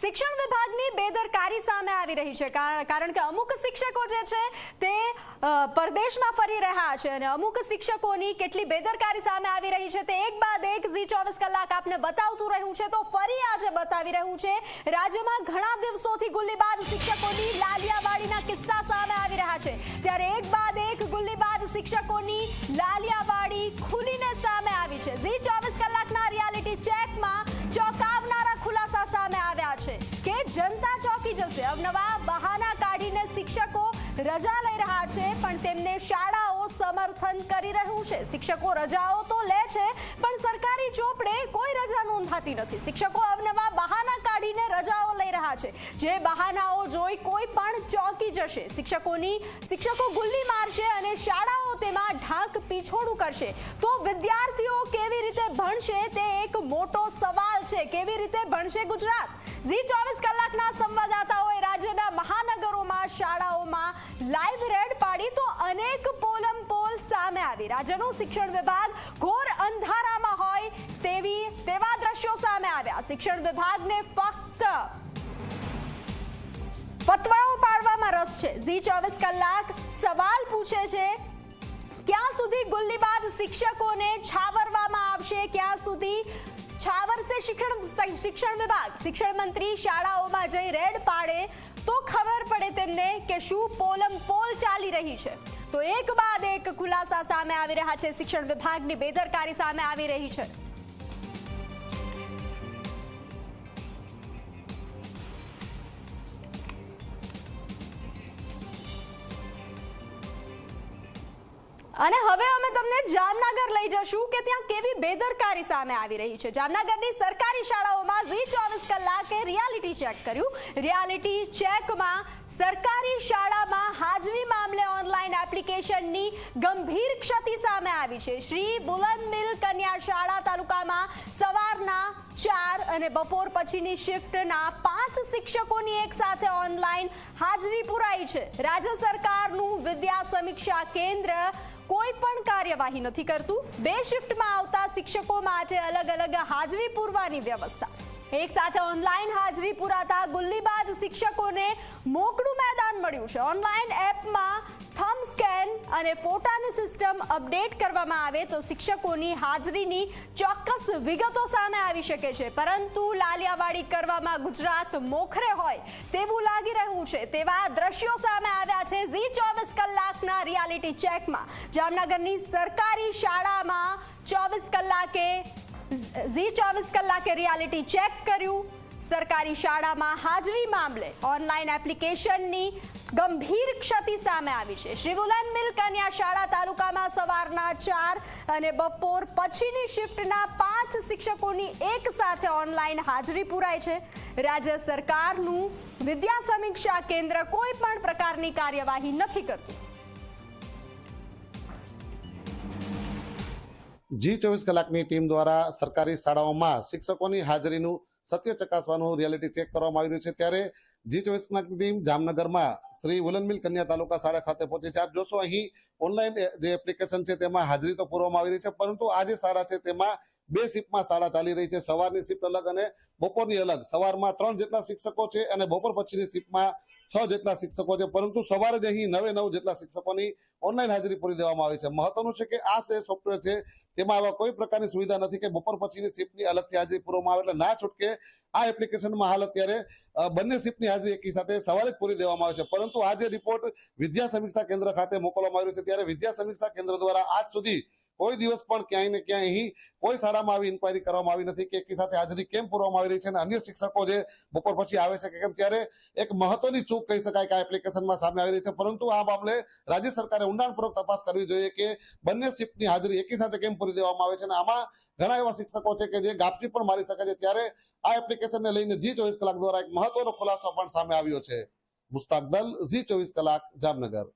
શિક્ષણ વિભાગની બેદરકારી સામે આવી રહી છે. કારણ કે અમુક શિક્ષકો જે છે તે પરદેશમાં ફરી રહ્યા છે અને અમુક શિક્ષકોની કેટલી બેદરકારી સામે આવી રહી છે તે એક બાદ એક ઝી ચોવીસ કલાક આપને બતાવતું રહ્યું છે. તો ફરી આજે બતાવી રહ્યું છે, રાજ્યમાં ઘણા દિવસોથી ગુલ્લીબાજ શિક્ષકોની લાલિયાવાડીના કિસ્સા સામે આવી રહ્યા છે. ત્યારે એક બાદ એક ગુલ્લીબાજ શિક્ષકોની લાલિયાવાડી ખુલીને રજા લઈ રહ્યા છે, પણ તેમને શાળાઓ સમર્થન કરી રહ્યું છે. શિક્ષકો રજાઓ તો લે છે, પણ સરકારી ચોપડે કોઈ રજા નોંધાતી નથી. શિક્ષકો અવનવા બહાના કાઢીને રજાઓ લઈ રહ્યા છે. જે બહાનાઓ જોઈ કોઈ પણ ચોંકી જશે. શિક્ષકોની, શિક્ષકો ગુલ્લી મારશે અને શાળાઓ તેમાં ઢાંક પીછોડું કરશે. તો વિદ્યાર્થીઓ કેવી રીતે ભણશે તે એક મોટો સવાલ છે. કેવી રીતે ભણશે ગુજરાત? ઝી ચોવીસ કલાકના સંવાદદાતાઓએ રાજ્યના મહાનગરોમાં શાળાઓમાં લાઈવ રેડ પાડી તો અનેક પોલમ પોલ સામે આવી. રાજ્યનું શિક્ષણ વિભાગ ઘોર અંધારામાં હોય તેવી, તેવા દ્રશ્યો સામે આવ્યા. શિક્ષણ વિભાગને ફક્ત ફતવાઓ પાડવામાં રસ છે. ઝી ચોવીસ કલાક સવાલ પૂછે છે, ક્યાં સુધી ગુલ્લીબાજ શિક્ષકોને છાવરવામાં આવશે? ક્યાં સુધી છાવરશે શિક્ષણ શિક્ષણ વિભાગ? શિક્ષણ મંત્રી શાળાઓમાં જઈ રેડ પાડે તો ખબર પડે તેમને કે શું પોલમ પોલ ચાલી રહી છે. તો એક બાદ એક ખુલાસા સામે આવી રહ્યા છે. શિક્ષણ વિભાગની બેદરકારી સામે આવી રહી છે. અને હવે અમે તમને જામનગર લઈ જશું કે ત્યાં કેવી બેદરકારી સામે આવી રહી છે. જામનગરની સરકારી શાળાઓમાં વી ચોવીસ કલાકે રિયાલિટી ચેક કર્યું. રિયાલિટી ચેકમાં સરકારી શાળામાં હાજરી મામલે ઓનલાઈન ગંભીર ક્ષતિ સામે આવી છે. શ્રી બુલંદ મિલ કન્યા શાળા તાલુકામાં સવારના ચાર અને બપોર પછીની શિફ્ટના પાંચ શિક્ષકોની એક સાથે ઓનલાઈન હાજરી પુરાઈ છે. રાજ્ય સરકારનું વિદ્યા સમીક્ષા કેન્દ્ર કોઈ પણ કાર્યવાહી નથી કરતું. બે શિફ્ટમાં આવતા શિક્ષકો માટે અલગ અલગ હાજરી પૂરવાની વ્યવસ્થા. એક સાથે ઓનલાઈન હાજરી પુરાતા ગુલ્લીબાજ શિક્ષકોને મોકળું મેદાન મળ્યું છે. ઓનલાઈન એપમાં થમ સ્કેન અને ફોટાની સિસ્ટમ અપડેટ કરવામાં આવે તો શિક્ષકોની હાજરીની ચોક્કસ વિગતો સામે આવી શકે છે. પરંતુ લાલિયાવાડી કરવામાં ગુજરાત મોખરે હોય તેવું લાગી રહ્યું છે. તેવા દ્રશ્યો સામે આવ્યા છે ઝી ચોવીસ કલાકના રિયાલિટી ચેકમાં જામનગરની સરકારી શાળામાં ચોવીસ કલાકે ઝી ચોવીસ કલાકે રિયાલિટી ચેક કર્યું. સરકારી શાળામાં હાજરી મામલે ઓનલાઈન એપ્લિકેશનની ગંભીર ક્ષતિ સામે આવી છે. શ્રી બુલંદ મિલ કન્યા શાળા તાલુકામાં સવારના ચાર અને બપોર પછીની શિફ્ટના પાંચ શિક્ષકોની એક સાથે ઓનલાઈન હાજરી પુરાય છે. રાજ્ય સરકારનું વિદ્યા સમીક્ષા કેન્દ્ર કોઈ પણ પ્રકારની કાર્યવાહી નથી કરતું. જી ચોવીસ કલાકની ટીમ દ્વારા સરકારી શાળાઓમાં શિક્ષકોની હાજરીનું સત્ય ચકાસવાનું રિયાલિટી ચેક કરવામાં આવી રહ્યું છે. ત્યારે જી ચોવીસ કલાકની ટીમ જામનગરમાં શ્રી વુલનમિલ કન્યા તાલુકા શાળા ખાતે પહોંચી છે. આપ જોશો અહીં ઓનલાઈન જે એપ્લિકેશન છે તેમાં હાજરી તો પૂરવામાં આવી રહી છે, પરંતુ આ જે શાળા છે તેમાં બે શિફ્ટમાં શાળા ચાલી રહી છે. સવારની શિફ્ટ અલગ અને બપોરની અલગ. સવારમાં ત્રણ જેટલા શિક્ષકો છે અને બપોર પછીની શિફ્ટમાં છ જેટલા શિક્ષકો છે. પરંતુ સવારે જ અહીં નવે નવ જેટલા શિક્ષકોની ઓનલાઈન હાજરી પૂરી દેવામાં આવી છે. મહત્વનું છે કે આ જે સોફ્ટવેર છે, તેમાં આવા કોઈ પ્રકારની સુવિધા નથી કે બપોર પછીની શિફ્ટની અલગથી હાજરી પૂરવામાં આવે. એટલે ના છૂટકે આ એપ્લિકેશનમાં હાલ અત્યારે બંને શિફ્ટની હાજરી એકી સાથે સવારે જ પૂરી દેવામાં આવે છે. પરંતુ આ જે રિપોર્ટ વિદ્યા સમીક્ષા કેન્દ્ર ખાતે મોકલવામાં આવ્યો છે, ત્યારે વિદ્યા સમીક્ષા કેન્દ્ર દ્વારા આજ સુધી કોઈ દિવસ પણ ક્યાંય ને ક્યાંય અહીં કોઈ શાળામાં આવી ઇન્કવાયરી કરવામાં આવી નથી કે એકી સાથે હાજરી કેમ પૂરવામાં આવી રહી છે અને અન્ય શિક્ષકો જે બપોર પછી આવે છે કે કેમ ત્યારે એક મહત્વની ચૂક કહી શકાય કે આ એપ્લિકેશનમાં સામે આવી રહી છે. પરંતુ આ મામલે રાજ્ય સરકારે ઊંડાણપૂર્વક તપાસ કરવી જોઈએ કે બંને શિફ્ટની હાજરી એકી સાથે કેમ પૂરી દેવામાં આવે છે અને આમાં ઘણા એવા શિક્ષકો છે કે જે ગાપચી પણ મારી શકે છે. ત્યારે આ એપ્લિકેશનને લઈને જી ચોવીસ કલાક દ્વારા એક મહત્વનો ખુલાસો પણ સામે આવ્યો છે. મુસ્તાક દલ ઝી ચોવીસ કલાક, જામનગર.